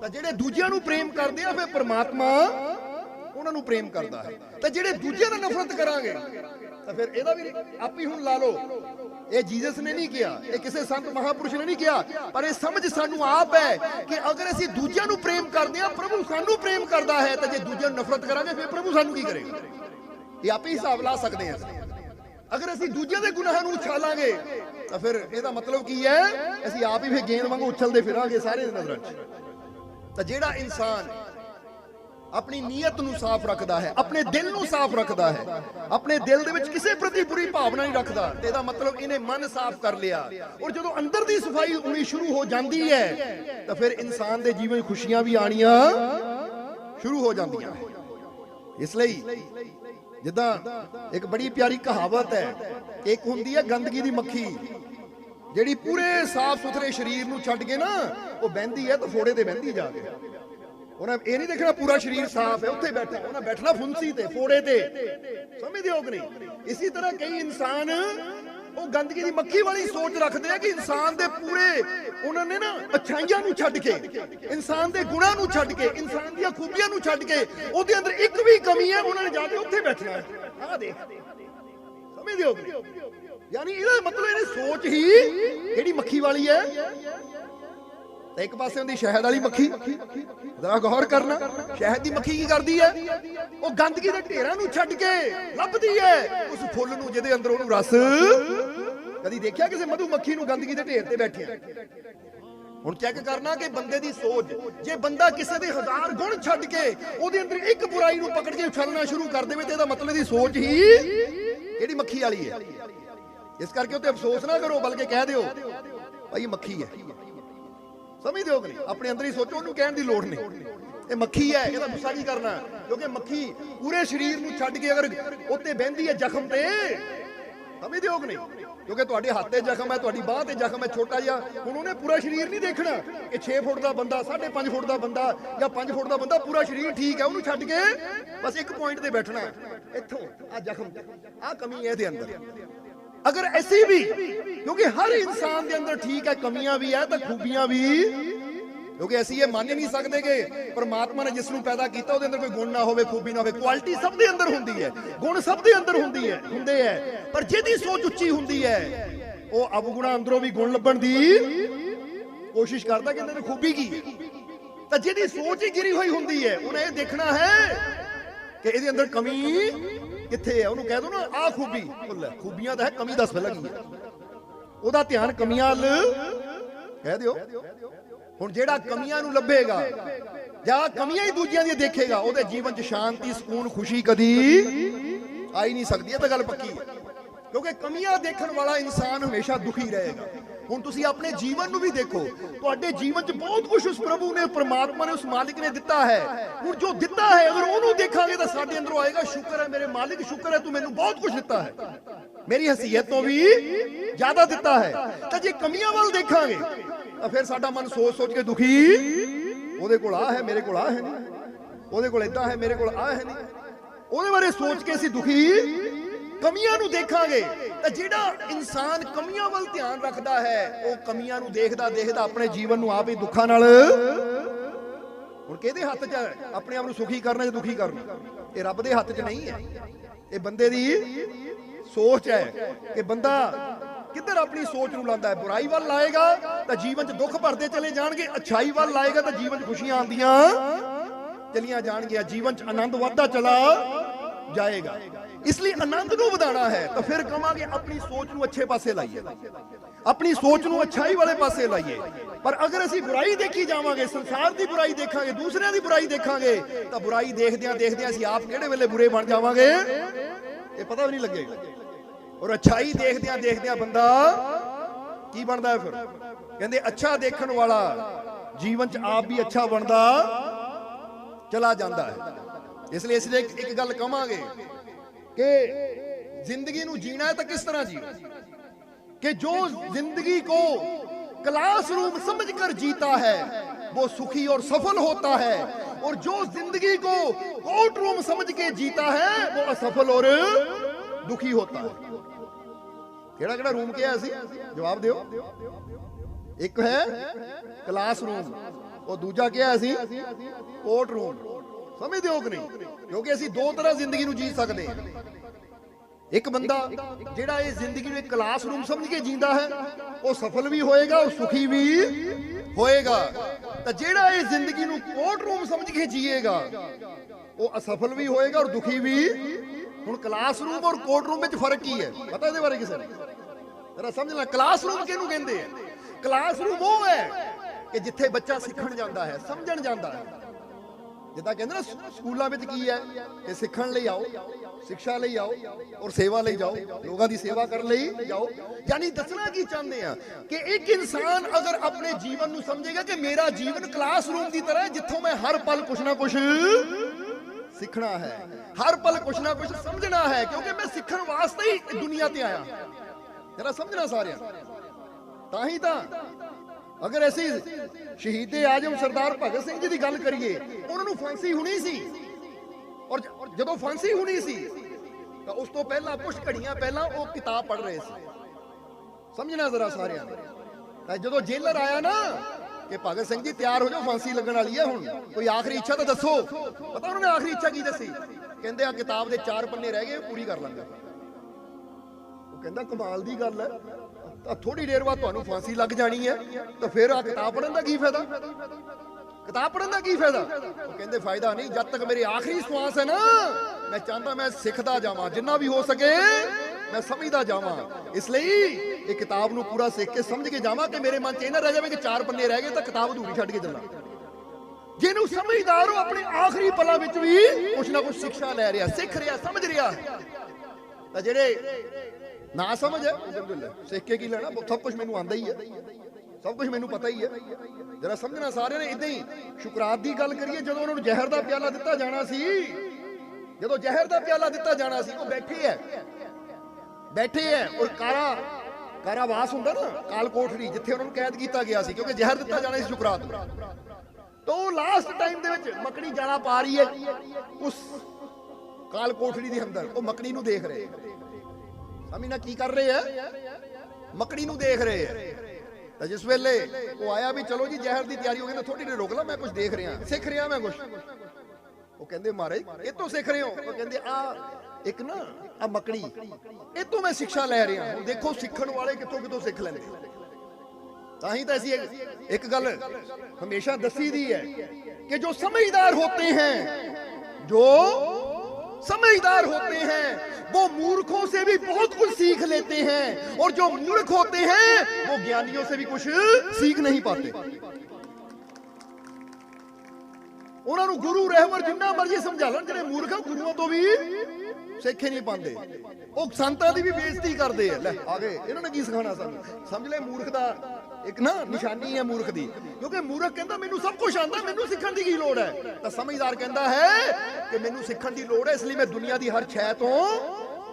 ਤਾਂ ਜਿਹੜੇ ਦੂਜਿਆਂ ਨੂੰ ਪ੍ਰੇਮ ਕਰਦੇ ਆ, ਫਿਰ ਪ੍ਰਮਾਤਮਾ ਉਹਨਾਂ ਨੂੰ ਪ੍ਰੇਮ ਕਰਦਾ ਹੈ। ਤਾਂ ਜਿਹੜੇ ਦੂਜਿਆਂ ਨਾਲ ਨਫ਼ਰਤ ਕਰਾਂਗੇ, ਤਾਂ ਫਿਰ ਇਹਦਾ ਵੀ ਆਪੀ ਹੁਣ ਲਾ ਲਓ। ਇਹ ਜੀਸਸ ਨੇ ਨਹੀਂ ਕਿਹਾ, ਇਹ ਕਿਸੇ ਸੰਤ ਮਹਾਪੁਰਸ਼ ਨੇ ਨਹੀਂ ਕਿਹਾ, ਪਰ ਇਹ ਸਮਝ ਸਾਨੂੰ ਆਪ ਹੈ ਕਿ ਅਗਰ ਅਸੀਂ ਦੂਜਿਆਂ ਨੂੰ ਪ੍ਰੇਮ ਕਰਦੇ ਆ, ਪ੍ਰਭੂ ਸਾਨੂੰ ਪ੍ਰੇਮ ਕਰਦਾ ਹੈ, ਤਾਂ ਜੇ ਦੂਜਿਆਂ ਨੂੰ ਨਫ਼ਰਤ ਕਰਾਂਗੇ, ਫਿਰ ਪ੍ਰਭੂ ਸਾਨੂੰ ਕੀ ਕਰੇਗਾ? ਇਹ ਆਪੇ ਹਿਸਾਬ ਲਾ ਸਕਦੇ ਹਾਂ ਅਗਰ ਅਸੀਂ ਦੂਜਿਆਂ ਦੇ ਗੁਨਾਹਾਂ ਨੂੰ ਉਛਾਲਾਂਗੇ, ਤਾਂ ਫਿਰ ਇਹਦਾ ਮਤਲਬ ਕੀ ਹੈ? ਅਸੀਂ ਆਪ ਹੀ ਫਿਰ ਗੇਂਦ ਵਾਂਗੂ ਉਛਲਦੇ ਫਿਰਾਂਗੇ ਸਾਰੇ ਦੇ ਨਜ਼ਰਾਂ 'ਚ। ਤਾਂ ਜਿਹੜਾ ਇਨਸਾਨ ਆਪਣੀ ਨੀਅਤ ਨੂੰ ਸਾਫ਼ ਰੱਖਦਾ ਹੈ, ਆਪਣੇ ਦਿਲ ਨੂੰ ਸਾਫ਼ ਰੱਖਦਾ ਹੈ, ਆਪਣੇ ਦਿਲ ਦੇ ਵਿੱਚ ਕਿਸੇ ਪ੍ਰਤੀ ਬੁਰੀ ਭਾਵਨਾ ਨਹੀਂ ਰੱਖਦਾ, ਤੇ ਇਹਦਾ ਮਤਲਬ ਇਹਨੇ ਮਨ ਸਾਫ਼ ਕਰ ਲਿਆ। ਔਰ ਜਦੋਂ ਅੰਦਰ ਦੀ ਸਫ਼ਾਈ ਹੋਣੀ ਸ਼ੁਰੂ ਹੋ ਜਾਂਦੀ ਹੈ, ਤਾਂ ਫਿਰ ਇਨਸਾਨ ਦੇ ਜੀਵਨ ਖੁਸ਼ੀਆਂ ਵੀ ਆਣੀਆਂ ਸ਼ੁਰੂ ਹੋ ਜਾਂਦੀਆਂ ਇਸ ਲਈ ਜਿੱਦਾਂ ਇੱਕ ਬੜੀ ਪਿਆਰੀ ਕਹਾਵਤ ਹੈ ਇੱਕ ਹੁੰਦੀ ਹੈ ਗੰਦਗੀ ਦੀ ਮੱਖੀ ਜਿਹੜੀ ਪੂਰੇ ਸਾਫ਼ ਸੁਥਰੇ ਸਰੀਰ ਨੂੰ ਛੱਡ ਕੇ ਨਾ, ਉਹ ਬਹਿੰਦੀ ਹੈ ਤਾਂ ਫੋੜੇ ਤੇ ਬਹਿੰਦੀ ਜਾ ਕੇ। ਉਹਨਾਂ ਇਹ ਨਹੀਂ ਦੇਖਣਾ ਪੂਰਾ ਸਰੀਰ ਸਾਫ਼ ਹੈ, ਉੱਥੇ ਬੈਠਾ ਉਹਨਾਂ ਬੈਠਣਾ ਫੁੰਸੀ ਤੇ, ਫੋੜੇ ਤੇ। ਸਮਝਦੇ ਹੋ ਕਿ ਨਹੀਂ? ਇਸੇ ਤਰ੍ਹਾਂ ਕਈ ਇਨਸਾਨ ਉਹ ਗੰਦਗੀ ਦੀ ਮੱਖੀ ਵਾਲੀ ਸੋਚ ਰੱਖਦੇ ਆ ਕਿ ਇਨਸਾਨ ਦੇ ਪੂਰੇ ਉਹਨਾਂ ਨੇ ਨਾ ਅਛਾਈਆਂ ਨੂੰ ਛੱਡ ਕੇ, ਇਨਸਾਨ ਦੇ ਗੁਣਾਂ ਨੂੰ ਛੱਡ ਕੇ, ਇਨਸਾਨ ਦੀਆਂ ਖੂਬੀਆਂ ਨੂੰ ਛੱਡ ਕੇ, ਉਹਦੇ ਅੰਦਰ ਇੱਕ ਵੀ ਕਮੀ ਹੈ, ਉਹਨਾਂ ਨੇ ਜਾ ਕੇ ਉੱਥੇ ਬੈਠਣਾ ਹੈ। ਦੇਖ। ਸਮਝਦੇ ਹੋ ਯਾਨੀ ਇਹਦਾ ਮਤਲਬ ਇਹਨੇ ਸੋਚ ਹੀ ਕਿਹੜੀ ਮੱਖੀ ਵਾਲੀ ਹੈ। ਤਾਂ ਇੱਕ ਪਾਸੇ ਹੁੰਦੀ ਸ਼ਹਿਦ ਵਾਲੀ ਮੱਖੀ। ਜ਼ਰਾ ਗੌਰ ਕਰਨਾ, ਸ਼ਹਿਦ ਦੀ ਮੱਖੀ ਕੀ ਕਰਦੀ ਹੈ? ਉਹ ਗੰਦਗੀ ਦੇ ਢੇਰਾਂ ਨੂੰ ਛੱਡ ਕੇ ਲੱਭਦੀ ਹੈ। ਉਸ ਫੁੱਲ ਨੂੰ ਜਿਹਦੇ ਅੰਦਰ ਉਹਨੂੰ ਰਸ। ਕਦੀ ਦੇਖਿਆ ਕਿਸੇ ਮਧੂ ਮੱਖੀ ਨੂੰ ਗੰਦਗੀ ਦੇ ਢੇਰ ਤੇ ਬੈਠਿਆ? ਹੁਣ ਚੈੱਕ ਕਰਨਾ ਕਿ ਬੰਦੇ ਦੀ ਸੋਚ ਜੇ ਬੰਦਾ ਕਿਸੇ ਦੇ ਹਜ਼ਾਰ ਗੁਣ ਛੱਡ ਕੇ ਉਹਦੇ ਅੰਦਰ ਇੱਕ ਬੁਰਾਈ ਨੂੰ ਪਕੜ ਕੇ ਉਛਲਣਾ ਸ਼ੁਰੂ ਕਰ ਦੇਵੇ ਤੇ ਇਹਦਾ ਮਤਲਬ ਇਹਦੀ ਸੋਚ ਹੀ ਕਿਹੜੀ ਮੱਖੀ ਵਾਲੀ ਹੈ। ਇਸ ਕਰਕੇ ਉੱਤੇ ਅਫਸੋਸ ਨਾ ਕਰੋ, ਬਲਕਿ ਕਹਿ ਦਿਓ, ਭਾਈ ਮੱਖੀ ਹੈ। ਸਮਝਦੇ ਹੋ ਕਿ ਨਹੀਂ? ਆਪਣੇ ਅੰਦਰ ਹੀ ਸੋਚੋ, ਉਹਨੂੰ ਕਹਿਣ ਦੀ ਲੋੜ ਨਹੀਂ। ਇਹ ਮੱਖੀ ਹੈ, ਇਹਦਾ ਗੁੱਸਾ ਕੀ ਕਰਨਾ? ਕਿਉਂਕਿ ਮੱਖੀ ਪੂਰੇ ਸਰੀਰ ਨੂੰ ਛੱਡ ਕੇ ਅਗਰ ਉੱਤੇ ਬਹਿੰਦੀ ਹੈ ਜ਼ਖਮ ਤੇ, ਸਮਝਦੇ ਹੋ ਕਿ ਨਹੀਂ? ਕਿਉਂਕਿ ਤੁਹਾਡੇ ਹੱਥ ਤੇ ਜ਼ਖਮ ਹੈ, ਤੁਹਾਡੀ ਬਾਹ ਤੇ ਜ਼ਖਮ ਹੈ, ਛੋਟਾ ਜਿਹਾ। ਹੁਣ ਉਹਨੇ ਪੂਰਾ ਸਰੀਰ ਨਹੀਂ ਦੇਖਣਾ ਕਿ 6 ਫੁੱਟ ਦਾ ਬੰਦਾ 5.5 ਫੁੱਟ ਦਾ ਬੰਦਾ ਜਾਂ 5 ਫੁੱਟ ਦਾ ਬੰਦਾ ਪੂਰਾ ਸਰੀਰ ਠੀਕ ਹੈ, ਉਹਨੂੰ ਛੱਡ ਕੇ ਬਸ ਇੱਕ ਪੁਆਇੰਟ ਤੇ ਬੈਠਣਾ ਇੱਥੋਂ ਆ ਜ਼ਖਮ, ਆ ਕਮੀ ਹੈ ਇਹਦੇ ਅੰਦਰ। ਅਗਰ ਐਸੀ ਵੀ, ਕਿਉਂਕਿ ਹਰ ਇਨਸਾਨ ਦੇ ਅੰਦਰ ਠੀਕ ਹੈ, ਕਮੀਆਂ ਵੀ ਹੈ, ਤਾਂ ਖੂਬੀਆਂ ਵੀ। ਕਿਉਂਕਿ ਅਸੀਂ ਇਹ ਮੰਨ ਨਹੀਂ ਸਕਦੇ ਕਿ ਪਰਮਾਤਮਾ ਨੇ ਜਿਸ ਨੂੰ ਪੈਦਾ ਕੀਤਾ, ਉਹਦੇ ਅੰਦਰ ਕੋਈ ਗੁਣ ਨਾ ਹੋਵੇ, ਖੂਬੀ ਨਾ ਹੋਵੇ। ਕੁਆਲਿਟੀ ਸਭ ਦੇ ਅੰਦਰ ਹੁੰਦੀ ਹੈ। ਗੁਣ ਸਭ ਦੇ ਅੰਦਰ ਹੁੰਦੀ ਹੈ, ਹੁੰਦੇ ਹੈ। ਪਰ ਜਿਹਦੀ ਸੋਚ ਉੱਚੀ ਹੁੰਦੀ ਹੈ, ਉਹ ਅਵਗੁਣਾ ਅੰਦਰੋਂ ਵੀ ਗੁਣ ਲੱਭਣ ਦੀ ਕੋਸ਼ਿਸ਼ ਕਰਦਾ ਕਿ ਨੇ ਖੂਬੀ ਕੀ ਹੈ। ਤਾਂ ਜਿਹਦੀ ਸੋਚ ਹੀ ਗਿਰੀ ਹੋਈ ਹੁੰਦੀ ਹੈ, ਉਹਨੇ ਇਹ ਦੇਖਣਾ ਹੈ ਕਿ ਇਹਦੇ ਅੰਦਰ ਕਮੀ ਕਿੱਥੇ ਹੈ ਉਹਨੂੰ ਕਹਿ ਦੋ ਨਾ, ਆਹ ਖੂਬੀ। ਲੈ, ਖੂਬੀਆਂ ਤਾਂ ਹੈ, ਕਮੀ ਦੱਸ ਪਹਿਲਾਂ ਕੀ ਹੈ? ਉਹਦਾ ਧਿਆਨ ਕਮੀਆਂ ਵੱਲ। ਕਹਿ ਦਿਓ। ਹੁਣ ਜਿਹੜਾ ਕਮੀਆਂ ਨੂੰ ਲੱਭੇਗਾ, ਜਾਂ ਕਮੀਆਂ ਹੀ ਦੂਜਿਆਂ ਦੀ ਦੇਖੇਗਾ, ਉਹਦੇ ਜੀਵਨ 'ਚ ਸ਼ਾਂਤੀ, ਸਕੂਨ, ਖੁਸ਼ੀ ਕਦੀ ਆਈ ਨਹੀਂ ਸਕਦੀ। ਇਹ ਤਾਂ ਗੱਲ ਪੱਕੀ ਹੈ। ਕਿਉਂਕਿ ਕਮੀਆਂ ਦੇਖਣ ਵਾਲਾ ਇਨਸਾਨ ਹਮੇਸ਼ਾ ਦੁਖੀ ਰਹੇਗਾ। ਹੁਣ ਤੁਸੀਂ ਆਪਣੇ ਜੀਵਨ ਨੂੰ ਵੀ ਦੇਖੋ। ਤੁਹਾਡੇ ਜੀਵਨ 'ਚ ਬਹੁਤ ਕੁਝ ਉਸ ਪ੍ਰਭੂ ਨੇ ਪ੍ਰਮਾਤਮਾ ਨੇ, ਉਸ ਮਾਲਿਕ ਨੇ ਦਿੱਤਾ ਹੈ। ਹੁਣ ਜੋ ਦਿੱਤਾ ਹੈ, ਅਗਰ ਉਹਨੂੰ ਦੇਖਾਂਗੇ ਤਾਂ ਸਾਡੇ ਅੰਦਰੋਂ ਆਏਗਾ, ਸ਼ੁਕਰ ਹੈ ਮੇਰੇ ਮਾਲਿਕ, ਸ਼ੁਕਰ ਹੈ ਤੂੰ ਮੈਨੂੰ ਬਹੁਤ ਕੁਝ ਦਿੱਤਾ ਹੈ। ਮੇਰੀ ਹਸੀਅਤ ਤੋਂ ਵੀ ਜ਼ਿਆਦਾ ਦਿੱਤਾ ਹੈ। ਤਾਂ ਜੇ ਕਮੀਆਂ ਵੱਲ ਦੇਖਾਂਗੇ, ਤਾਂ ਫਿਰ ਸਾਡਾ ਮਨ ਸੋਚ ਸੋਚ ਕੇ ਦੁਖੀ। ਉਹਦੇ ਕੋਲ ਆ ਹੈ, ਮੇਰੇ ਕੋਲ ਆ ਹੈ ਨਹੀਂ ਉਹਦੇ ਕੋਲ ਇਦਾਂ ਹੈ, ਮੇਰੇ ਕੋਲ ਆ ਹੈ ਨਹੀਂ ਉਹਦੇ ਬਾਰੇ ਸੋਚ ਕੇ ਅਸੀਂ ਦੁਖੀ। ਕਮੀਆਂ ਨੂੰ ਦੇਖਾਂਗੇ। ਤਾਂ ਜਿਹੜਾ ਇਨਸਾਨ ਕਮੀਆਂ ਵੱਲ ਧਿਆਨ ਰੱਖਦਾ ਹੈ, ਉਹ ਕਮੀਆਂ ਨੂੰ ਦੇਖਦਾ ਦੇਖਦਾ ਆਪਣੇ ਜੀਵਨ ਨੂੰ ਆਪ ਹੀ ਦੁੱਖਾਂ ਨਾਲ ਹੁਣ ਕਿਹਦੇ ਹੱਥ 'ਚ ਆਪਣੇ ਆਪ ਨੂੰ ਸੁਖੀ ਕਰਨਾ ਜਾਂ ਦੁਖੀ ਕਰਨਾ? ਇਹ ਰੱਬ ਦੇ ਹੱਥ 'ਚ ਨਹੀਂ ਹੈ। ਇਹ ਬੰਦੇ ਦੀ ਸੋਚ ਹੈ ਕਿ ਬੰਦਾ ਕਿੱਧਰ ਆਪਣੀ ਸੋਚ ਨੂੰ ਲਾਉਂਦਾ ਹੈ? ਬੁਰਾਈ ਵੱਲ ਲਾਏਗਾ ਤਾਂ ਜੀਵਨ 'ਚ ਦੁੱਖ ਭਰਦੇ ਚਲੇ ਜਾਣਗੇ। ਅਛਾਈ ਵੱਲ ਲਾਏਗਾ ਤਾਂ ਜੀਵਨ 'ਚ ਖੁਸ਼ੀਆਂ ਆਉਂਦੀਆਂ ਚਲੀਆਂ ਜਾਣਗੀਆਂ। ਜੀਵਨ 'ਚ ਆਨੰਦ ਵੱਧਦਾ ਚਲਾ ਜਾਏਗਾ। ਇਸ ਲਈ ਆਨੰਦ ਨੂੰ ਵਧਾਉਣਾ ਹੈ, ਤਾਂ ਫਿਰ ਕਵਾਂਗੇ ਆਪਣੀ ਸੋਚ ਨੂੰ ਅੱਛੇ ਪਾਸੇ ਲਾਈਏ। ਆਪਣੀ ਸੋਚ ਨੂੰ ਅੱਛਾਈ ਵਾਲੇ ਪਾਸੇ ਲਾਈਏ। ਪਰ ਅਗਰ ਅਸੀਂ ਬੁਰਾਈ ਦੇਖੀ ਜਾਵਾਂਗੇ, ਸੰਸਾਰ ਦੀ ਬੁਰਾਈ ਦੇਖਾਂਗੇ, ਦੂਸਰਿਆਂ ਦੀ ਬੁਰਾਈ ਦੇਖਾਂਗੇ, ਤਾਂ ਬੁਰਾਈ ਦੇਖਦਿਆਂ ਦੇਖਦਿਆਂ ਅਸੀਂ ਆਪ ਕਿਹੜੇ ਵੇਲੇ ਬੁਰੇ ਬਣ ਜਾਵਾਂਗੇ? ਇਹ ਪਤਾ ਵੀ ਨਹੀਂ ਲੱਗੇਗਾ। ਔਰ ਅੱਛਾਈ ਦੇਖਦਿਆਂ ਦੇਖਦਿਆਂ ਬੰਦਾ ਕੀ ਬਣਦਾ ਹੈ ਫਿਰ? ਕਹਿੰਦੇ, ਅੱਛਾ ਦੇਖਣ ਵਾਲਾ ਜੀਵਨ 'ਚ ਆਪ ਵੀ ਅੱਛਾ ਬਣਦਾ, ਚਲਾ ਜਾਂਦਾ ਹੈ। ਇਸ ਲਈ ਇਸ ਲਈ ਇੱਕ ਗੱਲ ਕਵਾਂਗੇ ਕਿ ਜ਼ਿੰਦਗੀ ਨੂੰ ਜੀਣਾ ਹੈ ਤਾਂ ਕਿਸ ਤਰ੍ਹਾਂ ਜੀਣਾ कि जो जिंदगी को क्लासरूम समझकर जीता है वो सुखी और सफल होता है और जो जिंदगी को कोर्ट रूम समझ के जीता है वो असफल और दुखी होता है ਕਿਹੜਾ ਕਿਹੜਾ ਰੂਮ ਕਿਹਾ ਸੀ ਜਵਾਬ ਦਿਓ ਇੱਕ ਹੈ ਕਲਾਸਰੂਮ ਉਹ ਦੂਜਾ ਕਿਹਾ ਅਸੀਂ ਕੋਰਟ ਰੂਮ ਸਮਝਦੇ ਹੋ ਕਿ ਨਹੀਂ? ਕਿਉਂਕਿ ਅਸੀਂ ਦੋ ਤਰ੍ਹਾਂ ਜ਼ਿੰਦਗੀ ਨੂੰ ਜੀ ਸਕਦੇ ਹਾਂ। ਇੱਕ ਬੰਦਾ ਜਿਹੜਾ ਇਹ ਜ਼ਿੰਦਗੀ ਨੂੰ ਇੱਕ ਕਲਾਸਰੂਮ ਸਮਝ ਕੇ ਜੀਂਦਾ ਹੈ, ਉਹ ਸਫਲ ਵੀ ਹੋਏਗਾ ਔਰ ਸੁਖੀ ਵੀ ਹੋਏਗਾ। ਤਾਂ ਜਿਹੜਾ ਇਹ ਜ਼ਿੰਦਗੀ ਨੂੰ ਕੋਰਟ ਸਮਝ ਕੇ ਜੀਏਗਾ, ਉਹ ਅਸਫਲ ਵੀ ਹੋਏਗਾ ਔਰ ਦੁਖੀ ਵੀ। ਹੁਣ ਕਲਾਸਰੂਮ ਔਰ ਕੋਰਟ ਰੂਮ ਵਿੱਚ ਫ਼ਰਕ ਕੀ ਹੈ? ਪਤਾ ਇਹਦੇ ਬਾਰੇ ਕਿਸੇ ਨੂੰ? ਜਰਾ ਸਮਝ ਲੈ ਕਲਾਸਰੂਮ ਕਿਹਨੂੰ ਕਹਿੰਦੇ ਆ? ਕਲਾਸਰੂਮ ਉਹ ਹੈ ਕਿ ਜਿੱਥੇ ਬੱਚਾ ਸਿੱਖਣ ਜਾਂਦਾ ਹੈ, ਸਮਝਣ ਜਾਂਦਾ ਹੈ। ਜਿੱਦਾਂ ਕਹਿੰਦੇ ਨਾ, ਸਕੂਲਾਂ ਵਿੱਚ ਕੀ ਹੈ ਕਿ ਸਿੱਖਣ ਲਈ ਆਓ, ਸਿੱਖਿਆ ਲਈ ਆਓ ਔਰ ਸੇਵਾ ਲਈ ਜਾਓ, ਲੋਕਾਂ ਦੀ ਸੇਵਾ ਕਰਨ ਲਈ ਜਾਓ। ਯਾਨੀ ਦੱਸਣਾ ਕੀ ਚਾਹੁੰਦੇ ਆ ਕਿ ਇੱਕ ਇਨਸਾਨ ਅਗਰ ਆਪਣੇ ਜੀਵਨ ਨੂੰ ਸਮਝੇਗਾ ਕਿ ਮੇਰਾ ਜੀਵਨ ਕਲਾਸਰੂਮ ਦੀ ਤਰ੍ਹਾਂ ਹੈ, ਜਿੱਥੋਂ ਮੈਂ ਹਰ ਪਲ ਕੁਛ ਨਾ ਕੁਛ ਸਿੱਖਣਾ ਹੈ, ਹਰ ਪਲ ਕੁਛ ਨਾ ਕੁਛ ਸਮਝਣਾ ਹੈ, ਕਿਉਂਕਿ ਮੈਂ ਸਿੱਖਣ ਵਾਸਤੇ ਹੀ ਦੁਨੀਆ ਤੇ ਆਇਆ। ਜਰਾ ਸਮਝਣਾ ਸਾਰਿਆਂ ਤਾਂ ਹੀ ਤਾਂ ਅਗਰ ਅਸੀਂ ਸ਼ਹੀਦ ਆਜਮ ਸਰਦਾਰ ਭਗਤ ਸਿੰਘ ਜੀ ਦੀ ਗੱਲ ਕਰੀਏ, ਉਹਨਾਂ ਨੂੰ ਫਾਂਸੀ ਹੁਣੀ ਸੀ। ਔਰ ਜਦੋਂ ਫਾਂਸੀ ਹੁਣੀ ਸੀ, ਤਾਂ ਉਸ ਤੋਂ ਪਹਿਲਾਂ ਕੁਝ ਘੜੀਆਂ ਪਹਿਲਾਂ ਉਹ ਕਿਤਾਬ ਪੜ੍ਹ ਰਹੇ ਸੀ। ਸਮਝਣਾ ਜ਼ਰਾ ਸਾਰਿਆਂ ਨੇ। ਤਾਂ ਜਦੋਂ ਜੇਲਰ ਆਇਆ ਨਾ, ਕਿ ਭਗਤ ਸਿੰਘ ਜੀ ਤਿਆਰ ਹੋ ਜਾਓ, ਫਾਂਸੀ ਲੱਗਣ ਵਾਲੀ ਹੈ ਹੁਣ, ਕੋਈ ਆਖਰੀ ਇੱਛਾ ਤਾਂ ਦੱਸੋ। ਪਤਾ ਉਹਨਾਂ ਨੇ ਆਖਰੀ ਇੱਛਾ ਕੀ ਦੱਸੀ? ਕਹਿੰਦੇ ਆ ਕਿਤਾਬ ਦੇ ਚਾਰ ਪੰਨੇ ਰਹਿ ਗਏ, ਉਹ ਪੂਰੀ ਕਰ ਲਾਂਗੇ। ਉਹ ਕਹਿੰਦਾ ਕਮਾਲ ਦੀ ਗੱਲ ਹੈ। ਤਾਂ ਥੋੜੀ ਦੇਰ ਬਾਅਦ ਤੁਹਾਨੂੰ ਫਾਂਸੀ ਲੱਗ ਜਾਣੀ ਹੈ। ਤਾਂ ਫਿਰ ਆ ਕਿਤਾਬ ਪੜ੍ਹਨ ਦਾ ਕੀ ਫਾਇਦਾ? ਕਿਤਾਬ ਪੜ੍ਹਨ ਦਾ ਕੀ ਫਾਇਦਾ? ਉਹ ਕਹਿੰਦੇ, ਫਾਇਦਾ ਨਹੀਂ, ਜਦ ਤੱਕ ਮੇਰੀ ਆਖਰੀ ਸਵਾਸ ਹੈ ਨਾ, ਮੈਂ ਚਾਹੁੰਦਾ ਮੈਂ ਸਿੱਖਦਾ ਜਾਵਾਂ, ਜਿੰਨਾ ਵੀ ਹੋ ਸਕੇ ਮੈਂ ਸਮਝਦਾ ਜਾਵਾਂ। ਇਸ ਲਈ ਇਹ ਕਿਤਾਬ ਨੂੰ ਪੂਰਾ ਸਿੱਖ ਕੇ ਸਮਝ ਕੇ ਜਾਵਾਂ ਕਿ ਮੇਰੇ ਮਨ 'ਚ ਇਹ ਨਾ ਰਹਿ ਜਾਵੇ ਕਿ ਚਾਰ ਪੰਨੇ ਰਹਿ ਗਏ ਤਾਂ ਕਿਤਾਬ ਅਧੂਰੀ ਛੱਡ ਕੇ ਚੱਲਾਂ। ਜਿਹਨੂੰ ਸਮਝਦਾਰ ਹੋ ਆਪਣੇ ਆਖਰੀ ਪਲਾਂ ਵਿੱਚ ਵੀ ਕੁਛ ਨਾ ਕੁਛ ਸਿੱਖਿਆ ਲੈ ਰਿਹਾ, ਸਿੱਖ ਰਿਹਾ, ਸਮਝ ਰਿਹਾ। ਤਾਂ ਜਿਹੜੇ ਨਾ ਸਮਝ। ਹੈ ਉਹ ਸਿੱਖ ਕੇ ਕੀ ਲੈਣਾ ਸਭ ਕੁਝ ਮੈਨੂੰ ਆਂਦਾ ਹੀ ਹੈ ਸਭ ਕੁਝ ਮੈਨੂੰ ਪਤਾ ਹੀ ਹੈ ਜਰਾ ਸਮਝਣਾ ਸਾਰਿਆਂ ਨੇ ਇਦਾਂ ਹੀ ਸ਼ੁਕਰਾਤ ਦੀ ਗੱਲ ਕਰੀਏ, ਜਦੋਂ ਉਹਨਾਂ ਨੂੰ ਜ਼ਹਿਰ ਦਾ ਪਿਆਲਾ ਦਿੱਤਾ ਜਾਣਾ ਸੀ, ਜਦੋਂ ਜ਼ਹਿਰ ਦਾ ਪਿਆਲਾ ਦਿੱਤਾ ਜਾਣਾ ਸੀ, ਉਹ ਬੈਠੇ ਐ ਬੈਠੇ ਐ ਔਰ ਕਾਰਾ, ਕਾਰਾਵਾਸ ਹੁੰਦਾ ਨਾ ਕਾਲ ਕੋਠੜੀ ਜਿੱਥੇ ਉਹਨਾਂ ਨੂੰ ਕੈਦ ਕੀਤਾ ਗਿਆ ਸੀ, ਕਿਉਂਕਿ ਜ਼ਹਿਰ ਦਿੱਤਾ ਜਾਣਾ ਸੀ ਸ਼ੁਕਰਾਤ ਨੂੰ। ਤਾਂ ਲਾਸਟ ਟਾਈਮ ਦੇ ਵਿੱਚ ਮੱਕੜੀ ਜਾਣਾ ਪਾ ਰਹੀ ਹੈ, ਉਸ ਕਾਲ ਕੋਠੜੀ ਦੇ ਅੰਦਰ, ਉਹ ਮੱਕੜੀ ਨੂੰ ਦੇਖ ਰਹੇ। ਸਮਝਣਾ ਕੀ ਕਰ ਰਹੇ ਆ? ਮੱਕੜੀ ਨੂੰ ਦੇਖ ਰਹੇ ਆ। ਤਾਂ ਜਿਸ ਵੇਲੇ ਉਹ ਆਇਆ ਵੀ ਚਲੋ ਜੀ, ਜ਼ਹਿਰ ਦੀ ਤਿਆਰੀ ਹੋ ਗਈ, ਤਾਂ ਥੋੜੀ ਦੇਰ ਰੁਕ ਲਾ, ਮੈਂ ਕੁਝ ਦੇਖ ਰਿਹਾ। ਸਿੱਖ ਰਿਹਾ ਮੈਂ ਕੁਝ ਉਹ ਕਹਿੰਦੇ, ਮਹਾਰਾਜ, ਇਹ ਤੋਂ ਸਿੱਖ ਰਹੇ ਹੋ? ਉਹ ਕਹਿੰਦੇ, ਆ, ਇੱਕ ਨਾ, ਆ ਮੱਕੜੀ। ਇਹ ਤੋਂ ਮੈਂ ਸਿੱਖਿਆ ਲੈ ਰਿਹਾ ਹੁਣ ਦੇਖੋ, ਸਿੱਖਣ ਵਾਲੇ ਕਿੱਥੋਂ ਕਿੱਥੋਂ ਸਿੱਖ ਲੈਂਦੇ ਤਾਂ ਹੀ ਤਾਂ ਅਸੀਂ ਇੱਕ- ਗੱਲ ਹਮੇਸ਼ਾ ਦੱਸੀ ਦੀ ਹੈ ਕਿ ਜੋ ਸਮਝਦਾਰ ਹੋਤੇ हैं ਜੋ समझदार होते हैं वो मूर्खों से भी बहुत कुछ सीख लेते हैं और जो मूर्ख होते हैं वो ज्ञानियों से भी कुछ सीख नहीं पाते ਉਹਨਾਂ ਨੂੰ ਗੁਰੂ ਰਹਿਬਰ ਜਿੰਨਾ ਮਰਜ਼ੀ ਸਮਝਾ ਲੈਣ ਜਿਹੜੇ ਮੂਰਖ ਆ ਗੁਰੂਆਂ ਤੋਂ ਵੀ ਸਿੱਖੇ ਨਹੀਂ ਪਾਉਂਦੇ ਉਹ ਸੰਤਾਂ ਦੀ ਵੀ ਬੇਇੱਜ਼ਤੀ ਕਰਦੇ ਆ ਲੈ ਆ ਗਏ ਇਹਨਾਂ ਨੇ ਕੀ ਸਿਖਾਉਣਾ ਸਾਨੂੰ ਸਮਝ ਲੈ ਮੂਰਖ ਦਾ ਇੱਕ ਨਾ ਨਿਸ਼ਾਨੀ ਹੈ ਮੂਰਖ ਦੀ। ਕਿਉਂਕਿ ਮੂਰਖ ਕਹਿੰਦਾ, ਮੈਨੂੰ ਸਭ ਕੁਝ ਆਂਦਾ ਮੈਨੂੰ ਸਿੱਖਣ ਦੀ ਕੀ ਲੋੜ ਹੈ? ਤਾਂ ਸਮਝਦਾਰ ਕਹਿੰਦਾ ਹੈ ਕਿ ਮੈਨੂੰ ਸਿੱਖਣ ਦੀ ਲੋੜ ਹੈ, ਇਸ ਲਈ ਮੈਂ ਦੁਨੀਆ ਦੀ ਹਰ ਛੈ ਤੋਂ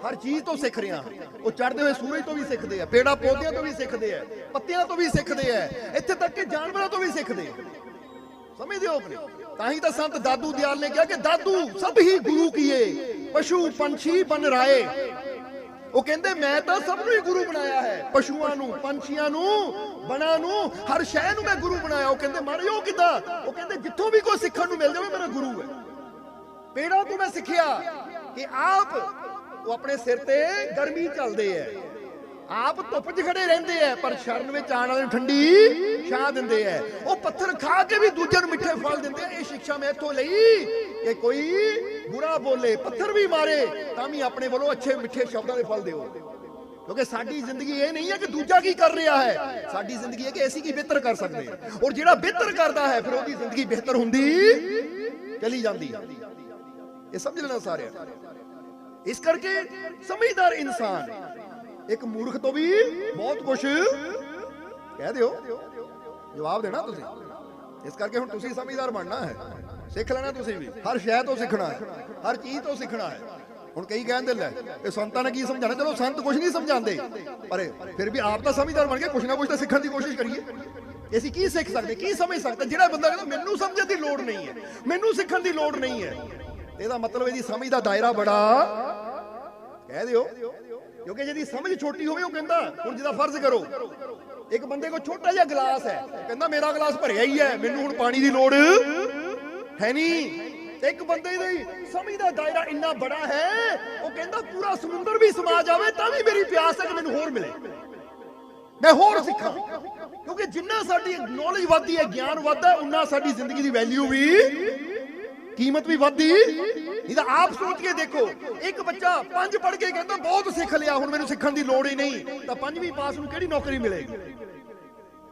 ਹਰ ਚੀਜ਼ ਤੋਂ ਸਿੱਖ ਰਿਹਾ। ਉਹ ਚੜ੍ਹਦੇ ਹੋਏ ਸੂਰਜ ਤੋਂ ਵੀ ਸਿੱਖਦੇ ਆ, ਪੇੜਾ ਪੌਦਿਆਂ ਤੋਂ ਵੀ ਸਿੱਖਦੇ ਆ, ਪੱਤਿਆਂ ਤੋਂ ਵੀ ਸਿੱਖਦੇ ਆ, ਇੱਥੇ ਤੱਕ ਕਿ ਜਾਨਵਰਾਂ ਤੋਂ ਵੀ ਸਿੱਖਦੇ ਆ। ਸਮਝਦੇ ਹੋ ਕਿ ਤਾਂ ਹੀ ਤਾਂ ਸੰਤ ਦਾਦੂ ਦਿਆਲ ਨੇ ਕਿਹਾ ਕਿ, ਦਾਦੂ, ਸਭ ਹੀ ਗੁਰੂ ਕੀਏ, ਪਸ਼ੂ ਪੰਛੀ ਬਨ ਰਾਏ। ਉਹ ਕਹਿੰਦੇ, ਮੈਂ ਤਾਂ ਸਭ ਨੂੰ ਹੀ ਗੁਰੂ ਬਣਾਇਆ ਹੈ। ਪਸ਼ੂਆਂ ਨੂੰ, ਪੰਛੀਆਂ ਨੂੰ, ਬਣਾ ਨੂੰ, ਹਰ ਸ਼ੈ ਨੂੰ ਮੈਂ ਗੁਰੂ ਬਣਾਇਆ। ਉਹ ਕਹਿੰਦੇ ਮਾਰੇ ਉਹ ਕਿਦਾਂ? ਉਹ ਕਹਿੰਦੇ, ਜਿੱਥੋਂ ਵੀ ਕੋਈ ਸਿੱਖਣ ਨੂੰ ਮਿਲ ਜਾਵੇ ਮੇਰਾ ਗੁਰੂ ਹੈ। ਪੇੜਾਂ ਤੋਂ ਮੈਂ ਸਿੱਖਿਆ ਕਿ ਆਪ ਉਹ ਆਪਣੇ ਸਿਰ ਤੇ ਗਰਮੀ ਚੱਲਦੇ ਐ। ਆਪ ਧੁੱਪ 'ਚ ਖੜੇ ਰਹਿੰਦੇ ਐ, ਪਰ ਸ਼ਰਨ ਵਿੱਚ ਆਣ ਵਾਲੇ ਠੰਡੀ ਛਾਂ ਦਿੰਦੇ ਐ। ਉਹ ਪੱਥਰ ਖਾ ਕੇ ਵੀ ਦੂਜੇ ਨੂੰ ਮਿੱਠੇ ਫਲ ਦਿੰਦੇ ਐ। ਇਹ ਸਿੱਖਿਆ ਮੈਂ ਇੱਥੋਂ ਲਈ। ਕਿ ਕੋਈ ਬੁਰਾ ਬੋਲੇ, ਪੱਥਰ ਵੀ ਮਾਰੇ, ਤਾਂ ਵੀ ਆਪਣੇ ਵੱਲੋਂ ਅੱਛੇ ਮਿੱਠੇ ਸ਼ਬਦਾਂ ਦੇ ਫਲ ਦਿਓ। ਕਿਉਂਕਿ ਸਾਡੀ ਜ਼ਿੰਦਗੀ ਇਹ ਨਹੀਂ ਹੈ ਕਿ ਦੂਜਾ ਕੀ ਕਰ ਰਿਹਾ ਹੈ। ਸਾਡੀ ਜ਼ਿੰਦਗੀ ਹੈ ਕਿ ਅਸੀਂ ਕੀ ਬਿਹਤਰ ਕਰ ਸਕਦੇ ਹਾਂ। ਔਰ ਜਿਹੜਾ ਬਿਹਤਰ ਕਰਦਾ ਹੈ, ਫਿਰ ਉਹਦੀ ਜ਼ਿੰਦਗੀ ਬਿਹਤਰ ਹੁੰਦੀ ਚਲੀ ਜਾਂਦੀ ਹੈ। ਇਹ ਸਮਝ ਲੈਣਾ ਸਾਰਿਆਂ ਨੇ। ਇਸ ਕਰਕੇ ਸਮਝਦਾਰ ਇਨਸਾਨ ਇੱਕ ਮੂਰਖ ਤੋਂ ਵੀ ਬਹੁਤ ਕੁਝ ਕਹਿ ਦਿਓ। ਜਵਾਬ ਦੇਣਾ ਤੁਸੀਂ। ਇਸ ਕਰਕੇ ਹੁਣ ਤੁਸੀਂ ਸਮਝਦਾਰ ਬਣਨਾ ਹੈ। ਸਿੱਖ ਲੈਣਾ ਤੁਸੀਂ ਵੀ। ਹਰ ਸ਼ੈ ਤੋਂ ਸਿੱਖਣਾ ਹੈ। ਹਰ ਚੀਜ਼ ਤੋਂ ਸਿੱਖਣਾ ਹੈ। ਹੁਣ ਕਈ ਕਹਿੰਦੇ ਲੈ, ਇਹ ਸੰਤਾਂ ਨੇ ਕੀ ਸਮਝਾਣਾ ਚਲੋ ਸੰਤ ਕੁਝ ਨਹੀਂ ਸਮਝਾਉਂਦੇ। ਪਰ ਫਿਰ ਵੀ ਆਪ ਤਾਂ ਸਮਝਦਾਰ ਬਣ ਕੇ ਕੁਝ ਨਾ ਕੁਝ ਤਾਂ ਸਿੱਖਣ ਦੀ ਕੋਸ਼ਿਸ਼ ਕਰੀਏ। ਅਸੀਂ ਕੀ ਸਿੱਖ ਸਕਦੇ? ਕੀ ਸਮਝ ਸਕਦੇ? ਜਿਹੜਾ ਬੰਦਾ ਕਹਿੰਦਾ, ਮੈਨੂੰ ਸਮਝਣ ਦੀ ਲੋੜ ਨਹੀਂ ਹੈ। ਮੈਨੂੰ ਸਿੱਖਣ ਦੀ ਲੋੜ ਨਹੀਂ ਹੈ। ਇਹਦਾ ਮਤਲਬ ਇਹਦੀ ਸਮਝ ਦਾ ਦਾਇਰਾ ਬੜਾ ਕਹਿ ਦਿਓ। ਕਿਉਂਕਿ ਜਿਹਦੀ ਸਮਝ ਛੋਟੀ ਹੋਵੇ, ਉਹ ਕਹਿੰਦਾ, ਹੁਣ ਜਿਹਦਾ ਫਰਜ਼ ਕਰੋ, ਇੱਕ ਬੰਦੇ ਕੋਲ ਛੋਟਾ ਜਿਹਾ ਗਲਾਸ ਹੈ। ਕਹਿੰਦਾ, ਮੇਰਾ ਗਲਾਸ ਭਰਿਆ ਹੀ ਹੈ। ਮੈਨੂੰ ਹੁਣ ਪਾਣੀ ਦੀ ਲੋੜ ਹੈ ਨਹੀਂ। ਇੱਕ ਬੰਦੇ ਦੀ ਸਮਝ ਦਾ ਦਾਇਰਾ ਇੰਨਾ ਬੜਾ ਹੈ, ਉਹ ਕਹਿੰਦਾ ਪੂਰਾ ਸਮੁੰਦਰ ਵੀ ਸਮਾ ਜਾਵੇ ਤਾਂ ਵੀ ਮੇਰੀ ਪਿਆਸ ਹੈ ਕਿ ਮੈਨੂੰ ਹੋਰ ਮਿਲੇ। ਮੈਂ ਹੋਰ ਸਿੱਖਾਂ। ਕਿਉਂਕਿ ਜਿੰਨਾ ਸਾਡੀ ਨੌਲੇਜ ਵੱਧਦੀ ਹੈ, ਗਿਆਨ ਵੱਧਦਾ ਹੈ, ਉਨਾ ਸਾਡੀ ਜ਼ਿੰਦਗੀ ਦੀ ਵੈਲਿਊ ਵੀ ਕੀਮਤ ਵੀ ਵੱਧਦੀ। ਨਹੀਂ ਤਾਂ ਆਪ ਸੋਚ ਕੇ ਦੇਖੋ, ਇੱਕ ਬੱਚਾ ਪੰਜ ਪੜ੍ਹ ਕੇ ਕਹਿੰਦਾ ਬਹੁਤ ਸਿੱਖ ਲਿਆ, ਹੁਣ ਮੈਨੂੰ ਸਿੱਖਣ ਦੀ ਲੋੜ ਹੀ ਨਹੀਂ, ਤਾਂ ਪੰਜਵੀਂ ਪਾਸ ਨੂੰ ਕਿਹੜੀ ਨੌਕਰੀ ਮਿਲੇਗੀ?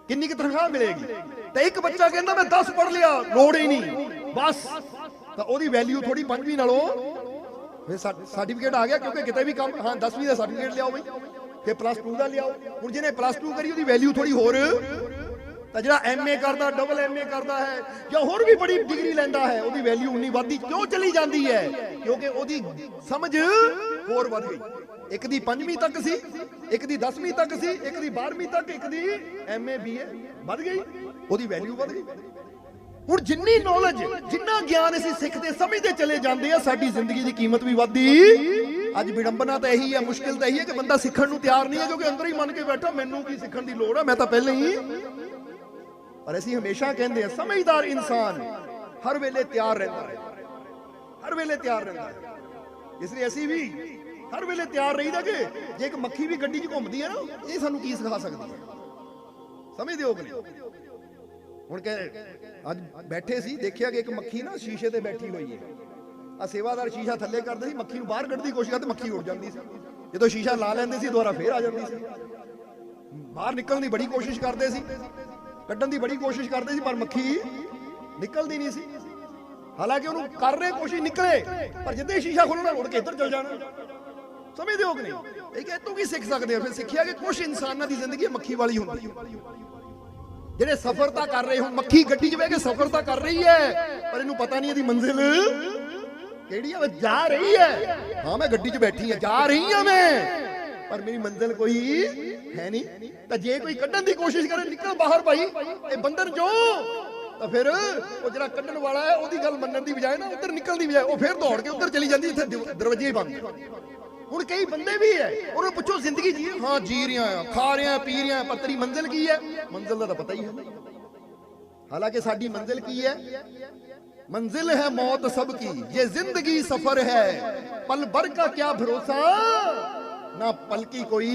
ਕਿੰਨੀ ਕੁ ਤਨਖਾਹ ਮਿਲੇਗੀ? ਤੇ ਇੱਕ ਬੱਚਾ ਕਹਿੰਦਾ ਮੈਂ 10 ਪੜ੍ਹ ਲਿਆ, ਲੋੜ ਹੀ ਨਹੀਂ। ਬਸ, ਤਾਂ ਉਹਦੀ ਵੈਲਿਊ ਥੋੜੀ ਪੰਜਵੀਂ ਨਾਲੋਂ ਫਿਰ ਸਰਟੀਫਿਕੇਟ ਆ ਗਿਆ, ਕਿਉਂਕਿ ਕਿਤੇ ਵੀ ਕੰਮ, ਹਾਂ 10ਵੀਂ ਦਾ ਸਰਟੀਫਿਕੇਟ ਲਿਆਓ ਬਈ, ਫਿਰ ਪਲੱਸ 2 ਦਾ ਲਿਆਓ। ਹੁਣ ਜਿਹਨੇ ਪਲੱਸ 2 ਕਰੀ, ਉਹਦੀ ਵੈਲਿਊ ਥੋੜੀ ਹੋਰ। ਤਾਂ ਜਿਹੜਾ ਐਮਏ ਕਰਦਾ ਡਬਲ ਐਮਏ ਕਰਦਾ ਹੈ, ਜਾਂ ਹੋਰ ਵੀ ਬੜੀ ਡਿਗਰੀ ਲੈਂਦਾ ਹੈ, ਉਹਦੀ ਵੈਲਿਊ ਉਨੀ ਵੱਧਦੀ ਕਿਉਂ ਚਲੀ ਜਾਂਦੀ ਹੈ? ਕਿਉਂਕਿ ਉਹਦੀ ਸਮਝ ਹੋਰ ਵੱਧ ਗਈ। ਇੱਕ ਦੀ 5ਵੀਂ ਤੱਕ ਸੀ, ਇੱਕ ਦੀ 10ਵੀਂ ਤੱਕ ਸੀ, ਇੱਕ ਦੀ 12ਵੀਂ ਤੱਕ, ਇੱਕ ਦੀ ਐਮਏ ਬੀਏ ਵੱਧ ਗਈ, ਉਹਦੀ ਵੈਲਿਊ ਵੱਧ ਗਈ। ਹੁਣ ਜਿੰਨੀ ਨੌਲੇਜ ਜਿੰਨਾ ਗਿਆਨ ਅਸੀਂ ਸਿੱਖਦੇ ਸਮਝਦੇ ਚਲੇ ਜਾਂਦੇ ਆ, ਸਾਡੀ ਜ਼ਿੰਦਗੀ ਦੀ ਕੀਮਤ ਵੀ ਵੱਧਦੀ। ਅੱਜ ਵਿਡੰਬਨਾ ਤਾਂ ਇਹੀ ਹੈ ਮੁਸ਼ਕਿਲ ਤਾਂ ਇਹੀ ਹੈ ਕਿ ਬੰਦਾ ਸਿੱਖਣ ਨੂੰ ਤਿਆਰ ਨਹੀਂ ਹੈ, ਕਿਉਂਕਿ ਅੰਦਰ ਹੀ ਮੰਨ ਕੇ ਬੈਠਾ, ਮੈਨੂੰ ਕੀ ਸਿੱਖਣ ਦੀ ਲੋੜ ਹੈ ਮੈਂ ਤਾਂ ਪਹਿਲਾਂ ਹੀ ਪਰ ਅਸੀਂ ਹਮੇਸ਼ਾ ਕਹਿੰਦੇ ਆ, ਸਮਝਦਾਰ ਇਨਸਾਨ ਹਰ ਵੇਲੇ ਤਿਆਰ ਰਹਿੰਦਾ ਹੈ। ਹਰ ਵੇਲੇ ਤਿਆਰ ਰਹਿੰਦਾ ਹੈ। ਇਸ ਲਈ ਅਸੀਂ ਵੀ ਹਰ ਵੇਲੇ ਤਿਆਰ ਰਹੀਦਾ ਕਿ ਜੇ ਇੱਕ ਮੱਖੀ ਵੀ ਗੱਡੀ 'ਚ ਘੁੰਮਦੀ ਹੈ ਨਾ, ਇਹ ਸਾਨੂੰ ਕੀ ਸਿਖਾ ਸਕਦੀ ਹੈ? ਸਮਝਦੇ ਹੋ ਕਿ ਨਹੀਂ? ਹੁਣ ਕਹੇ ਅੱਜ ਬੈਠੇ ਸੀ, ਦੇਖਿਆ ਕਿ ਇੱਕ ਮੱਖੀ ਨਾ ਸ਼ੀਸ਼ੇ ਤੇ ਬੈਠੀ ਹੋਈ ਹੈ। ਆ ਸੇਵਾਦਾਰ ਸ਼ੀਸ਼ਾ ਥੱਲੇ ਕਰਦੇ ਸੀ, ਮੱਖੀ ਨੂੰ ਬਾਹਰ ਕੱਢਣ ਦੀ ਕੋਸ਼ਿਸ਼ ਕਰਦੇ, ਮੱਖੀ ਉੱਡ ਜਾਂਦੀ ਸੀ। ਜਦੋਂ ਸ਼ੀਸ਼ਾ ਲਾ ਲੈਂਦੇ ਸੀ, ਦੁਬਾਰਾ ਫੇਰ ਆ ਜਾਂਦੀ ਸੀ। ਬਾਹਰ ਨਿਕਲਣ ਦੀ ਬੜੀ ਕੋਸ਼ਿਸ਼ ਕਰਦੇ ਸੀ, ਕੱਢਣ ਦੀ ਬੜੀ ਕੋਸ਼ਿਸ਼ ਕਰਦੇ ਸੀ, ਪਰ ਮੱਖੀ ਨਿਕਲਦੀ ਨਹੀਂ ਸੀ। ਹਾਲਾਂਕਿ ਉਹਨੂੰ ਕਰ ਰਹੇ ਕੋਸ਼ਿਸ਼ ਨਿਕਲੇ, ਪਰ ਜਿੱਦੇ ਸ਼ੀਸ਼ਾ ਖੋਲਣਾ ਉੜ ਕੇ ਇੱਧਰ ਚਲ ਜਾਣਾ। ਸਮਝਦੇ ਹੋ ਕਿ ਨਹੀਂ? ਇਹ ਕਿ ਤੂੰ ਕੀ ਸਿੱਖ ਸਕਦੇ ਆ ਫਿਰ ਸਿੱਖਿਆ ਕਿ ਕੁਝ ਇਨਸਾਨਾਂ ਦੀ ਜ਼ਿੰਦਗੀ ਮੱਖੀ ਵਾਲੀ ਹੁੰਦੀ ਹੈ। ਜਿਹੜੇ ਸਫ਼ਰ ਕਰ ਰਹੇ ਹੋ, ਮੱਖੀ ਗੱਡੀ 'ਚ ਬਹਿ ਕੇ ਸਫ਼ਰ ਕਰ ਰਹੀ ਹੈ। ਪਰ ਇਹਨੂੰ ਪਤਾ ਨਹੀਂ ਇਹਦੀ ਮੰਜ਼ਿਲ ਕਿਹੜੀ ਹੈ ਜਾ ਰਹੀ ਹੈ। ਹਾਂ, ਮੈਂ ਗੱਡੀ 'ਚ ਬੈਠੀ ਹਾਂ, ਜਾ ਰਹੀ ਹਾਂ ਮੈਂ। ਪਰ ਮੇਰੀ ਮੰਜ਼ਿਲ ਕੋਈ ਹੈ ਨਹੀਂ। ਤਾਂ ਜੇ ਕੋਈ ਕੱਢਣ ਦੀ ਕੋਸ਼ਿਸ਼ ਕਰੇ, ਨਿਕਲ ਬਾਹਰ ਭਾਈ, ਇਹ ਬੰਧਨ ਜੋ ਤਾਂ ਫਿਰ ਉਹ ਜਿਹੜਾ ਕੱਢਣ ਵਾਲਾ ਹੈ, ਉਹਦੀ ਗੱਲ ਮੰਨਣ ਦੀ ਬਜਾਏ ਨਾ, ਉੱਧਰ ਨਿਕਲਣ ਦੀ ਬਜਾਏ, ਉਹ ਫਿਰ ਦੌੜ ਕੇ ਉੱਧਰ ਚਲੀ ਜਾਂਦੀ, ਇੱਥੇ ਦਰਵਾਜ਼ੇ ਹੀ ਬੰਦ। ਹੁਣ ਕਈ ਬੰਦੇ ਵੀ ਹੈ ਉਹਨੂੰ ਪੁੱਛੋ ਜ਼ਿੰਦਗੀ ਜੀ ਹਾਂ ਜੀ ਰਿਹਾ ਆ ਖਾ ਰਿਹਾ ਪੀ ਰਿਹਾ ਪਰ ਤੇਰੀ ਮੰਜ਼ਿਲ ਕੀ ਹੈ ਮੰਜ਼ਿਲ ਦਾ ਤਾਂ ਪਤਾ ਹੀ ਹੈ ਹਾਲਾਂਕਿ ਸਾਡੀ ਮੰਜ਼ਿਲ ਕੀ ਹੈ मंजिल है मौत सबकी ये जिंदगी सफर है पल भर का क्या भरोसा ना पल की कोई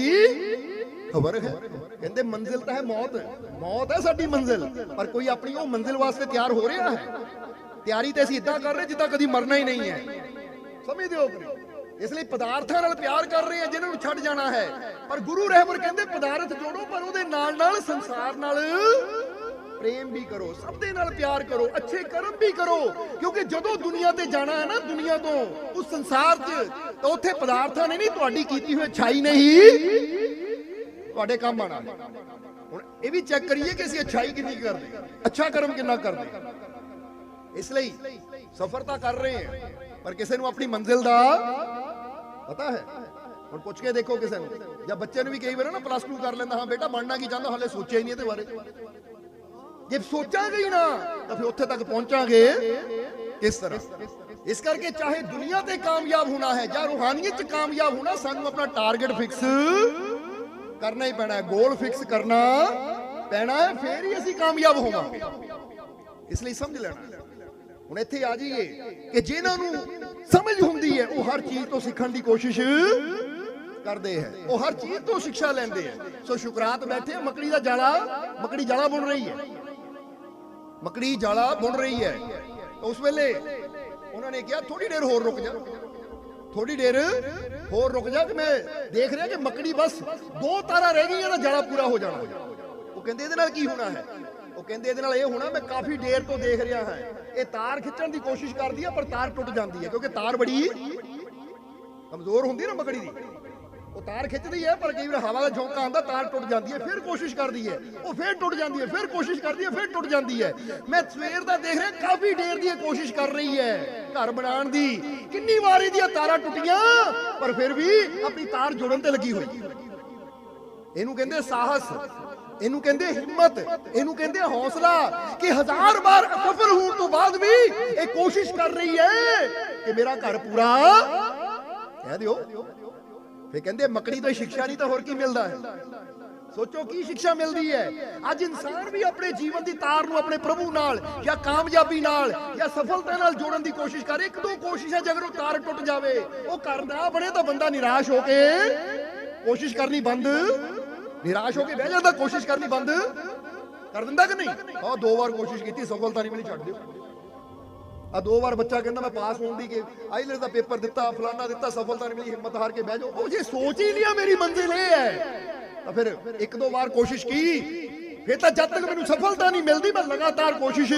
ਖਬਰ ਹੈ ਕਹਿੰਦੇ ਮੰਜ਼ਿਲ ਤਾਂ ਹੈ ਮੌਤ ਮੌਤ ਹੈ ਸਾਡੀ ਮੰਜ਼ਿਲ ਪਰ ਕੋਈ ਆਪਣੀ ਉਹ ਮੰਜ਼ਿਲ ਵਾਸਤੇ ਤਿਆਰ ਹੋ ਰਿਹਾ ਹੈ ਤਿਆਰੀ ਤੇ ਅਸੀਂ ਇਦਾਂ ਕਰ ਰਹੇ ਜਿੱਦਾਂ ਕਦੀ ਮਰਨਾ ਹੀ ਨਹੀਂ ਹੈ ਸਮਝਦੇ ਹੋ ਕਿ ਨਹੀਂ? ਇਸ ਲਈ ਪਦਾਰਥਾਂ ਨਾਲ ਪਿਆਰ ਕਰ ਰਹੇ ਆ ਜਿਹਨਾਂ ਨੂੰ ਛੱਡ ਜਾਣਾ ਹੈ। ਪਰ ਗੁਰੂ ਰਹਿਬਰ ਕਹਿੰਦੇ, ਪਦਾਰਥ ਜੋੜੋ, ਪਰ ਉਹਦੇ ਨਾਲ ਨਾਲ ਸੰਸਾਰ ਨਾਲ ਪ੍ਰੇਮ ਵੀ ਕਰੋ, ਸਭ ਦੇ ਨਾਲ ਪਿਆਰ ਕਰੋ, ਅੱਛੇ ਕਰਮ ਵੀ ਕਰੋ। ਕਿਉਂਕਿ ਜਦੋਂ ਦੁਨੀਆ ਤੇ ਜਾਣਾ ਹੈ ਨਾ, ਦੁਨੀਆ ਤੋਂ, ਉਸ ਸੰਸਾਰ 'ਚ, ਤਾਂ ਉੱਥੇ ਪਦਾਰਥਾਂ ਨੇ ਨਹੀਂ ਤੁਹਾਡੀ ਕੀਤੀ ਹੋਈ ਅੱਛਾਈ ਨਹੀਂ, ਤੁਹਾਡੇ ਕੰਮ ਆਣਾ ਹੁਣ ਇਹ ਵੀ ਚੈੱਕ ਕਰੀਏ ਕਿ ਅਸੀਂ ਅੱਛਾਈ ਕਿੰਨੀ ਕਰਦੇ ਅੱਛਾ ਕਰਮ ਕਿੰਨਾ ਕਰਦੇ ਇਸ ਲਈ ਸਫ਼ਰ ਤਾਂ ਕਰ ਰਹੇ ਹਾਂ, ਪਰ ਕਿਸੇ ਨੂੰ ਆਪਣੀ ਮੰਜ਼ਿਲ ਦਾ ਪਤਾ ਹੈ? ਹੁਣ ਪੁੱਛ ਕੇ ਦੇਖੋ ਕਿਸੇ ਨੂੰ। ਜਾਂ ਬੱਚੇ ਨੂੰ ਵੀ ਕਈ ਵਾਰ ਨਾ ਪਲੱਸ 2 ਕਰ ਲੈਂਦਾ, ਹਾਂ ਬੇਟਾ ਬਣਨਾ ਕੀ ਚਾਹੁੰਦਾ, ਹਲੇ ਸੋਚਿਆ ਹੀ ਨਹੀਂ ਇਹਦੇ ਬਾਰੇ। ਜੇ ਸੋਚਾਂਗੇ ਹੀ ਨਾ, ਤਾਂ ਫਿਰ ਉੱਥੇ ਤੱਕ ਪਹੁੰਚਾਂਗੇ ਕਿਸ ਤਰ੍ਹਾਂ? ਇਸ ਕਰਕੇ ਚਾਹੇ ਦੁਨੀਆ ਤੇ ਕਾਮਯਾਬ ਹੋਣਾ ਹੈ, ਜਾਂ ਰੂਹਾਨੀਅਤ 'ਚ ਕਾਮਯਾਬ ਹੋਣਾ, ਸਾਨੂੰ ਆਪਣਾ ਟਾਰਗੇਟ ਫਿਕਸ ਕਰਨਾ ਹੀ ਪੈਣਾ ਹੈ। ਗੋਲ ਫਿਕਸ ਕਰਨਾ ਪੈਣਾ ਹੈ, ਫੇਰ ਹੀ ਅਸੀਂ ਕਾਮਯਾਬ ਹੋਵਾਂਗੇ। ਇਸ ਲਈ ਸਮਝ ਲੈਣਾ। ਹੁਣ ਇੱਥੇ ਆ ਜਾਈਏ ਕਿ ਜਿਨ੍ਹਾਂ ਨੂੰ ਸਮਝ ਹੁੰਦੀ ਹੈ। ਉਹ ਹਰ ਚੀਜ਼ ਤੋਂ ਸਿੱਖਣ ਦੀ ਕੋਸ਼ਿਸ਼ ਕਰਦੇ ਹੈ। ਉਹ ਹਰ ਚੀਜ਼ ਤੋਂ ਸਿੱਖਿਆ ਲੈਂਦੇ ਹੈ। ਸੋ ਸ਼ੁਕਰਾਤ ਬੈਠੇ ਆ, ਮੱਕੜੀ ਦਾ ਜਾਲਾ ਮੱਕੜੀ ਜਾਲਾ ਬੁਣ ਰਹੀ ਹੈ। ਮੱਕੜੀ ਜਾਲਾ ਬੁਣ ਰਹੀ ਹੈ। ਉਸ ਵੇਲੇ ਉਹਨਾਂ ਨੇ ਕਿਹਾ ਥੋੜੀ ਦੇਰ ਹੋਰ ਰੁਕ ਜਾ। ਥੋੜੀ ਦੇਰ ਹੋਰ ਰੁਕ ਜਾ ਕਿ ਮੈਂ ਦੇਖ ਰਿਹਾ ਕਿ ਮੱਕੜੀ ਬਸ ਦੋ ਤਾਰਾਂ ਰਹਿ ਗਈਆਂ ਦਾ ਜਾਲਾ ਪੂਰਾ ਹੋ ਜਾਣਾ। ਉਹ ਕਹਿੰਦੇ ਇਹਦੇ ਨਾਲ ਕੀ ਹੋਣਾ ਹੈ? ਕਹਿੰਦੇ ਇਹਦੇ ਨਾਲ ਇਹ ਹੋਣਾ, ਮੈਂ ਕਾਫੀ ਦੇਰ ਤੋਂ ਦੇਖ ਰਿਹਾ ਹਾਂ। ਇਹ ਤਾਰ ਖਿੱਚਣ ਦੀ ਕੋਸ਼ਿਸ਼ ਕਰਦੀ ਹੈ ਪਰ ਤਾਰ ਟੁੱਟ ਜਾਂਦੀ ਹੈ ਕਿਉਂਕਿ ਤਾਰ ਬੜੀ ਕਮਜ਼ੋਰ ਹੁੰਦੀ ਨਾ ਮੱਕੜੀ ਦੀ। ਉਹ ਤਾਰ ਖਿੱਚਦੀ ਹੈ ਪਰ ਕਈ ਵਾਰ ਹਵਾ ਦਾ ਝੋਂਕਾ ਆਉਂਦਾ, ਤਾਰ ਟੁੱਟ ਜਾਂਦੀ ਹੈ ਫਿਰ ਕੋਸ਼ਿਸ਼ ਕਰਦੀ ਹੈ ਉਹ ਫਿਰ ਟੁੱਟ ਜਾਂਦੀ ਹੈ ਫਿਰ ਕੋਸ਼ਿਸ਼ ਕਰਦੀ ਹੈ ਫਿਰ ਟੁੱਟ ਜਾਂਦੀ ਹੈ ਮੈਂ ਸਵੇਰ ਦਾ ਦੇਖ ਰਿਹਾ, ਕਾਫੀ ਦੇਰ ਦੀ ਇਹ ਕੋਸ਼ਿਸ਼ ਕਰ ਰਹੀ ਹੈ ਘਰ ਬਣਾਉਣ ਦੀ, ਕਿੰਨੀ ਵਾਰੀ ਦੀਆਂ ਤਾਰਾਂ ਟੁੱਟੀਆਂ, ਪਰ ਫਿਰ ਵੀ ਆਪਣੀ ਤਾਰ ਜੋੜਨ ਤੇ ਲੱਗੀ ਹੋਈ। ਇਹਨੂੰ ਕਹਿੰਦੇ ਸਾਹਸ। ਇਹਨੂੰ ਕਹਿੰਦੇ ਹਿੰਮਤ, ਇਹਨੂੰ ਕਹਿੰਦੇ ਹੌਸਲਾ ਕਿ ਹਜ਼ਾਰ ਵਾਰ ਅਸਫਲ ਹੋਣ ਤੋਂ ਬਾਅਦ ਵੀ ਇਹ ਕੋਸ਼ਿਸ਼ ਕਰ ਰਹੀ ਹੈ ਕਿ ਮੇਰਾ ਘਰ ਪੂਰਾ ਕਹਿ ਦਿਓ। ਫੇ ਕਹਿੰਦੇ ਮੱਕੜੀ ਤੋਂ ਸਿੱਖਿਆ ਨਹੀਂ ਤਾਂ ਹੋਰ ਕੀ ਮਿਲਦਾ ਹੈ? ਸੋਚੋ ਕੀ ਸਿੱਖਿਆ ਮਿਲਦੀ ਹੈ? ਅੱਜ ਇਨਸਾਨ ਵੀ ਆਪਣੇ ਜੀਵਨ ਦੀ ਤਾਰ ਨੂੰ ਆਪਣੇ ਪ੍ਰਭੂ ਨਾਲ ਜਾਂ ਕਾਮਯਾਬੀ ਨਾਲ ਜਾਂ ਸਫਲਤਾ ਨਾਲ ਜੋੜਨ ਦੀ ਕੋਸ਼ਿਸ਼ ਕਰੇ, ਇੱਕ ਦੋ ਕੋਸ਼ਿਸ਼ਾਂ ਜੇਕਰ ਉਹ ਤਾਰ ਟੁੱਟ ਜਾਵੇ, ਉਹ ਕਰਨਾ ਬਣੇ ਤਾਂ ਬੰਦਾ ਨਿਰਾਸ਼ ਹੋ ਕੇ ਕੋਸ਼ਿਸ਼ ਕਰਨੀ ਬੰਦ ਨਿਰਾਸ਼ ਹੋ ਕੇ ਬਹਿ ਜਾਂਦਾ, ਕੋਸ਼ਿਸ਼ ਕਰਨੀ ਬੰਦ। ਕਰ ਦਿੰਦਾ ਕਿ ਨਹੀਂ? ਆ ਦੋ ਵਾਰ ਕੋਸ਼ਿਸ਼ ਕੀਤੀ, ਸਫਲਤਾ ਨਹੀਂ ਮਿਲੀ, ਛੱਡ ਦਿਓ। ਆ ਦੋ ਵਾਰ ਬੱਚਾ ਕਹਿੰਦਾ, ਮੈਂ ਪਾਸ ਹੋਣ ਦੀ ਕਿ ਆਈਲੈਂਸ ਦਾ ਪੇਪਰ ਦਿੱਤਾ, ਫਲਾਨਾ ਦਿੱਤਾ, ਸਫਲਤਾ ਨਹੀਂ ਮਿਲੀ, ਹਿੰਮਤ ਹਾਰ ਕੇ ਬਹਿ ਜਾਓ। ਉਹ ਜੇ ਸੋਚ ਹੀ ਲਿਆ ਮੇਰੀ ਮੰਜ਼ਿਲ ਇਹ ਹੈ, ਤਾਂ ਫਿਰ ਇੱਕ ਦੋ ਵਾਰ ਕੋਸ਼ਿਸ਼ ਕੀ? ਫਿਰ ਤਾਂ ਜਦ ਤੱਕ ਮੈਨੂੰ ਸਫਲਤਾ ਨਹੀਂ ਮਿਲਦੀ, ਮੈਂ ਲਗਾਤਾਰ ਕੋਸ਼ਿਸ਼